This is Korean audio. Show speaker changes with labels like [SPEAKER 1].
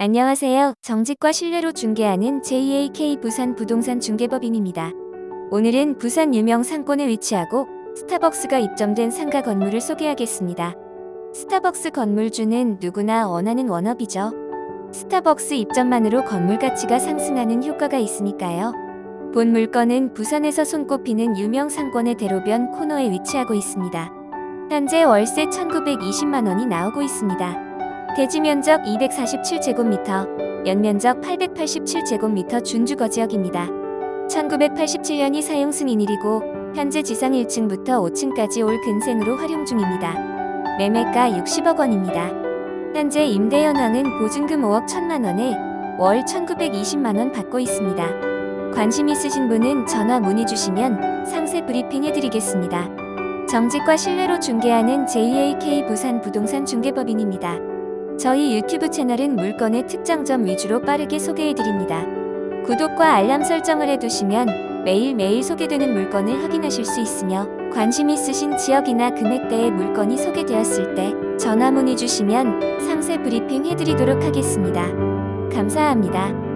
[SPEAKER 1] 안녕하세요. 정직과 신뢰로 중개하는 JAK 부산 부동산 중개법인입니다. 오늘은 부산 유명 상권에 위치하고 스타벅스가 입점된 상가 건물을 소개하겠습니다. 스타벅스 건물주는 누구나 원하는 원업이죠. 스타벅스 입점만으로 건물 가치가 상승하는 효과가 있으니까요. 본 물건은 부산에서 손꼽히는 유명 상권의 대로변 코너에 위치하고 있습니다. 현재 월세 1,920만 원이 나오고 있습니다. 대지 면적 247제곱미터, 연면적 887제곱미터 준주거 지역입니다. 1987년이 사용 승인일이고 현재 지상 1층부터 5층까지 올 근생으로 활용 중입니다. 매매가 60억 원입니다. 현재 임대 현황은 보증금 5억 1천만 원에 월 1,920만 원 받고 있습니다. 관심 있으신 분은 전화 문의 주시면 상세 브리핑 해드리겠습니다. 정직과 신뢰로 중개하는 JAK 부산 부동산 중개법인입니다. 저희 유튜브 채널은 물건의 특장점 위주로 빠르게 소개해드립니다. 구독과 알람 설정을 해두시면 매일매일 소개되는 물건을 확인하실 수 있으며 관심 있으신 지역이나 금액대의 물건이 소개되었을 때 전화 문의 주시면 상세 브리핑 해드리도록 하겠습니다. 감사합니다.